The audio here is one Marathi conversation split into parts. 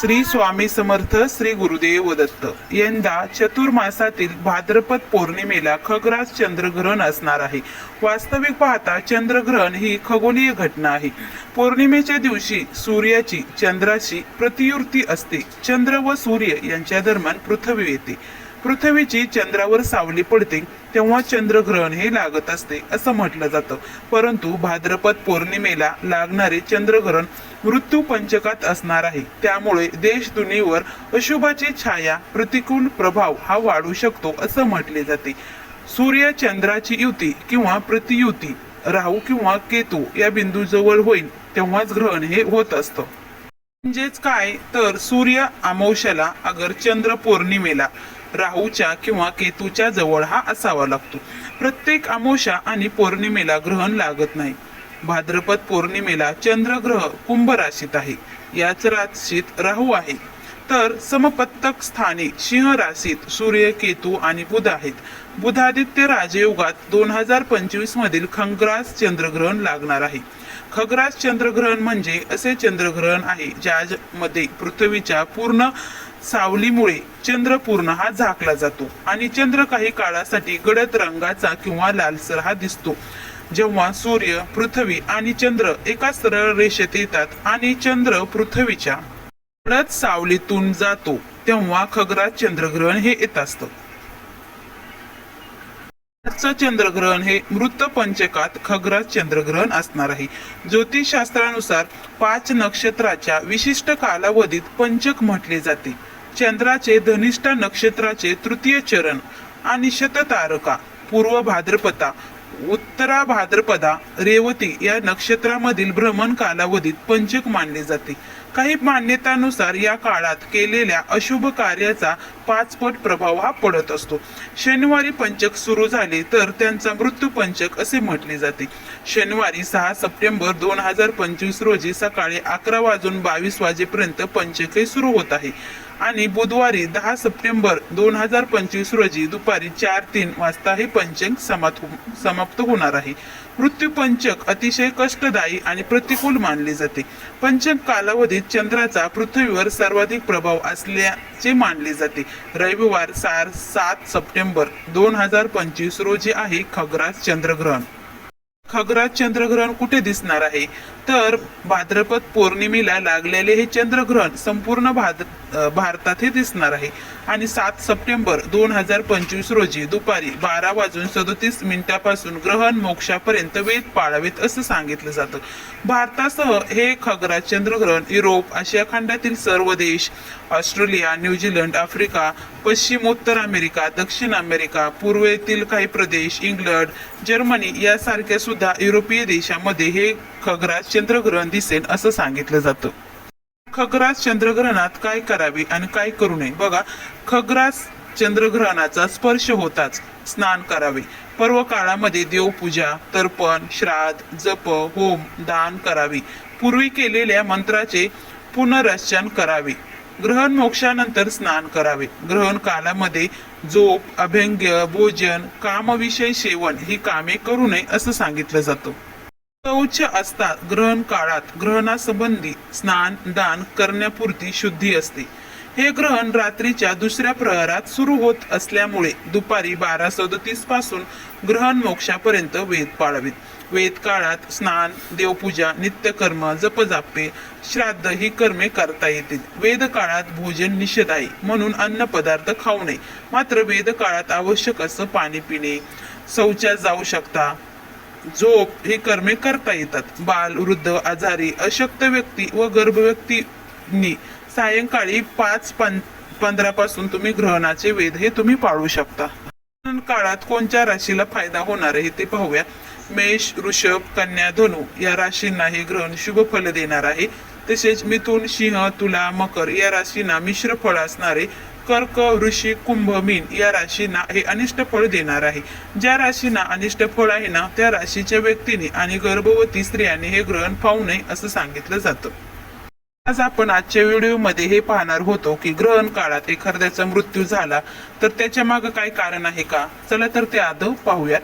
श्री स्वामी समर्थ श्री गुरुदेव दत्त. यंदा चतुर्मासातील भाद्रपद पौर्णिमेला खग्रास चंद्रग्रहण असणार आहे. वास्तविक पाहता चंद्रग्रहण ही खगोलीय घटना आहे. पौर्णिमेच्या दिवशी सूर्याची चंद्राशी प्रतियुर्ती असते. चंद्र व सूर्य यांच्या दरम्यान पृथ्वी येते. पृथ्वीची चंद्रावर सावली पडते तेव्हा चंद्रग्रहण हे लागत असते असं म्हटलं जातं. परंतु भाद्रपद पौर्णिमेला लागणारे चंद्रग्रहण मृत्यू पंचकात असणार आहे. त्यामुळे देश दुनियेवर अशुभाची छाया प्रतिकूल प्रभाव हा वाढू शकतो असं म्हटले जाते. सूर्य चंद्राची युती किंवा प्रतियुती राहू किंवा केतू या बिंदू जवळ होईल तेव्हाच ग्रहण हे होत असतं. म्हणजेच काय? तर सूर्य अमावश्याला अगर चंद्र पौर्णिमेला राहूच्या किंवा केतूच्या जवळ हा असावा लागतो. प्रत्येक अमावस्या आणि पौर्णिमेला ग्रहण लागत नाही. भाद्रपद पौर्णिमेला चंद्रग्रह कुंभ राशीत आहे. याच राशीत राहू आहे. तर समपत्तक स्थानी सिंह राशीत सूर्य केतू आणि बुध आहेत. बुधादित्य राजयोगात दोन हजार पंचवीस मधील खंग्रास चंद्रग्रहण लागणार आहे. खग्रास चंद्रग्रहण म्हणजे असे चंद्रग्रहण आहे ज्यामध्ये पृथ्वीच्या पूर्ण सावलीमुळे चंद्र पूर्ण हा झाकला जातो आणि चंद्र काही काळासाठी गडद रंगाचा किंवा लालसर हा दिसतो. जेव्हा सूर्य पृथ्वी आणि चंद्र एका सरळ रेषेत येतात आणि चंद्र पृथ्वीच्या गडद सावलीतून जातो तेव्हा खगरात चंद्रग्रहण हे येत असतं. आजचं चंद्रग्रहण हे मृत पंचकात खग्रास चंद्रग्रहण असणार आहे. ज्योतिषशास्त्रानुसार पाच नक्षत्राच्या विशिष्ट कालावधीत पंचक म्हटले जाते. चंद्राचे धनिष्ठा नक्षत्राचे तृतीय चरण आणि शततारका पूर्व भाद्रपदा उत्तरा भाद्रपदा रेवती या नक्षत्रामधील भ्रमण कालावधीत पंचक मानले जाते. काही मान्यतानुसार या काळात केलेल्या अशुभ कार्याचा पाचपट प्रभाव हा पडत असतो. शनिवारी पंचक सुरू झाले तर त्यांचा मृत्यू पंचक असे म्हटले जाते. शनिवारी सहा सप्टेंबर दोन हजार पंचवीस रोजी सकाळी अकरा वाजून बावीस वाजेपर्यंत पंचक हे सुरू होत आहे. आणि बुधवारी दहा सप्टेंबर दोन हजार पंचवीस रोजी दुपारी चार तीन वाजता हे पंचक समाप्त हो- समाप्त होणार आहे. मृत्यू पंचक अतिशय कष्टदायी आणि प्रतिकूल मानले जाते. पंचक कालावधीत चंद्राचा पृथ्वीवर सर्वाधिक प्रभाव असल्याचे मानले जाते. रविवार सार सात सप्टेंबर दोन हजार पंचवीस रोजी आहे खग्रास चंद्रग्रहण. खग्रास चंद्रग्रहण कुठे दिसणार आहे? तर भाद्रपद पौर्णिमेला लागलेले हे चंद्रग्रहण संपूर्ण भाद भारतात हे दिसणार आहे. आणि सात सप्टेंबर दोन हजार पंचवीस रोजी दुपारी बारा वाजून सदोतीस मिनिटापासून ग्रहण मोक्षापर्यंत वेध पाळावेत असं सांगितलं जातं. भारतासह हे खगरा चंद्रग्रहण युरोप आशिया खंडातील सर्व देश ऑस्ट्रेलिया न्यूझीलंड आफ्रिका पश्चिमोत्तर अमेरिका दक्षिण अमेरिका पूर्वेतील काही प्रदेश इंग्लंड जर्मनी यासारख्या सुद्धा युरोपीय देशामध्ये हे खग्रास चंद्रग्रहण दिसेल असं सांगितलं जातं. खग्रास चंद्रग्रहणात काय करावे आणि काय करू नये? बघा खग्रास चंद्रग्रहणाचा स्पर्श होताच स्नान करावे. पर्व काळामध्ये देवपूजा तर्पण श्राद्ध जप होम दान करावे. पूर्वी केलेल्या मंत्राचे पुनरचन करावे. ग्रहण मोक्षानंतर स्नान करावे. ग्रहण कालामध्ये झोप अभ्यंग्य भोजन कामविषय सेवन ही कामे करू नये असं सांगितलं जातं. शौच असतात ग्रहण काळात ग्रहणासंबंधी स्नान दान करण्यापुरती शुद्धी असते. हे ग्रहण रात्रीच्या दुसऱ्या प्रहरात सुरू होत असल्यामुळे दुपारी बारा सदतीसपासून ग्रहण मोक्षापर्यंत वेद पाळावीत. वेद काळात स्नान देवपूजा नित्यकर्म जपजापे श्राद्ध ही कर्मे करता येतील. वेद काळात भोजन निषेध आहे म्हणून अन्न पदार्थ खाऊ नये. मात्र वेद काळात आवश्यक असं पाणी पिणे. शौचात जाऊ शकता. झोप हे कर्मे करता येतात. बाल वृद्ध आजारी अशक्त व्यक्ती व गर्भव्यक्तींनी सायंकाळी पाच पं पंधरा पासून तुम्ही ग्रहणाचे वेध हे तुम्ही पाळू शकता. काळात कोणत्या राशीला फायदा होणार आहे ते पाहूया. मेष ऋषभ कन्या धनु या राशींना हे ग्रहण शुभ फल देणार आहे. तसेच मिथुन सिंह तुला मकर या राशींना मिश्र फळ असणारे कर्क वृश्चिक कुंभ मीन या राशींना हे अनिष्ट फळ देणार आहे. ज्या राशींना अनिष्ट फळ आहे ना त्या राशीच्या व्यक्तीने आणि गर्भवती स्त्रियांनी हे ग्रहण पाहू नये असं सांगितलं जातं. आज आपण आजच्या व्हिडिओमध्ये हे पाहणार होतो की ग्रहण काळात एखाद्याचा मृत्यू झाला तर त्याच्यामागे काय कारण आहे का? चला तर ते आदव पाहूया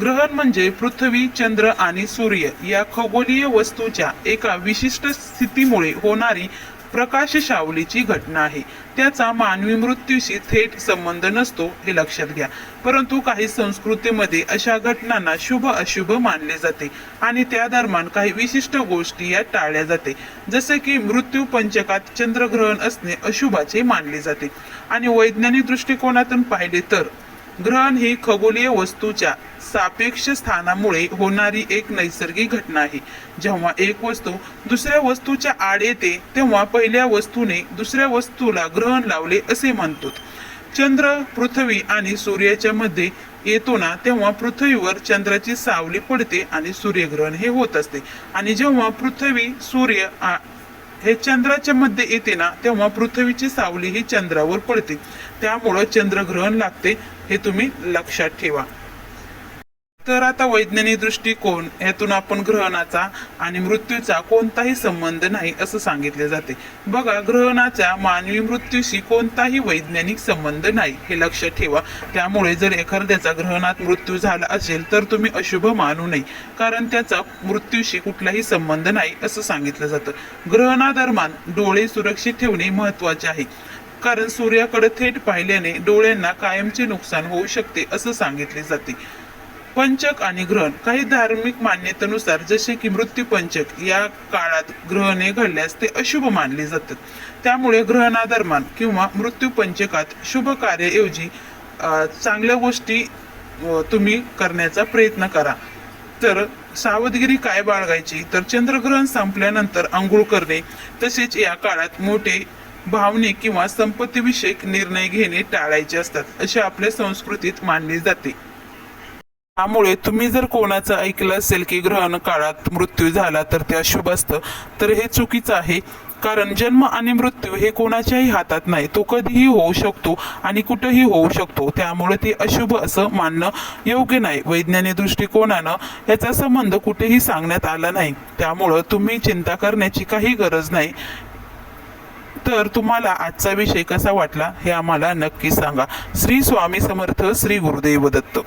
ग्रहण म्हणजे पृथ्वी चंद्र आणि सूर्य या खगोलीय वस्तूच्या एका विशिष्ट स्थितीमुळे होणारी प्रकाश शावलीची घटना आहे. त्याचा मानवी मृत्यूशी थेट संबंध नसतो हे लक्षात घ्या. परंतु काही संस्कृतीमध्ये अशा घटनांना शुभ अशुभ मानले जाते आणि त्या दरम्यान काही विशिष्ट गोष्टी या टाळल्या जाते. जसे की मृत्यू पंचकात चंद्रग्रहण असणे अशुभाचे मानले जाते. आणि वैज्ञानिक दृष्टिकोनातून पाहिले तर ग्रहण ही खगोलीय वस्तूच्या सापेक्ष स्थानामुळे होणारी एक नैसर्गिक घटना आहे. जेव्हा एक वस्तू दुसऱ्या वस्तूच्या आड येते तेव्हा पहिल्या वस्तूने दुसऱ्या वस्तूला ग्रहण लावले असे म्हणतो चंद्र पृथ्वी आणि सूर्याच्या मध्ये येतो ना तेव्हा पृथ्वीवर चंद्राची सावली पडते आणि सूर्यग्रहण हे होत असते. आणि जेव्हा पृथ्वी सूर्य आ- हे चंद्राच्या मध्ये येते ना तेव्हा पृथ्वीची सावली ही चंद्रावर पडते. त्यामुळं चंद्रग्रहण लागते हे तुम्ही लक्षात ठेवा. तर आता वैज्ञानिक दृष्टिकोन यातून आपण ग्रहणाचा आणि मृत्यूचा कोणताही संबंध नाही असं सांगितले जाते. बघा ग्रहणाचा मानवी मृत्यूशी कोणताही वैज्ञानिक संबंध नाही हे लक्षात ठेवा. त्यामुळे जर एखाद्याचा ग्रहणात मृत्यू झाला असेल तर तुम्ही अशुभ मानू नये कारण त्याचा मृत्यूशी कुठलाही संबंध नाही असं सांगितलं जातं. ग्रहणादरम्यान डोळे सुरक्षित ठेवणे महत्त्वाचे आहे कारण सूर्याकडे थेट पाहिल्याने डोळ्यांना कायमचे नुकसान होऊ शकते असं सांगितले जाते. पंचक आणि ग्रहण. काही धार्मिक मान्यतेनुसार जसे की मृत्यू पंचक या काळात ग्रहणे घडल्यास ते अशुभ मानले जातात. त्यामुळे ग्रहणादरम्यान किंवा मृत्यू पंचकात शुभ कार्याऐवजी चांगल्या गोष्टी तुम्ही करण्याचा प्रयत्न करा. तर सावधगिरी काय बाळगायची? तर चंद्रग्रहण संपल्यानंतर आंघोळ करणे. तसेच या काळात मोठे भावनिक किंवा संपत्तीविषयक निर्णय घेणे टाळायचे असतात असे आपल्या संस्कृतीत मानले जाते. त्यामुळे तुम्ही जर कोणाचं ऐकलं असेल की ग्रहण काळात मृत्यू झाला तर ते अशुभ असतं. तर हे चुकीचं आहे. कारण जन्म आणि मृत्यू हे कोणाच्याही हातात नाही. तो कधीही होऊ शकतो आणि कुठेही होऊ शकतो. त्यामुळे ते अशुभ असं मानणं योग्य नाही. वैज्ञानिक दृष्टिकोनानं याचा संबंध कुठेही सांगण्यात आला नाही. त्यामुळं तुम्ही चिंता करण्याची काही गरज नाही. तर तुम्हाला आजचा विषय कसा वाटला हे आम्हाला नक्की सांगा. श्री स्वामी समर्थ श्री गुरुदेव दत्त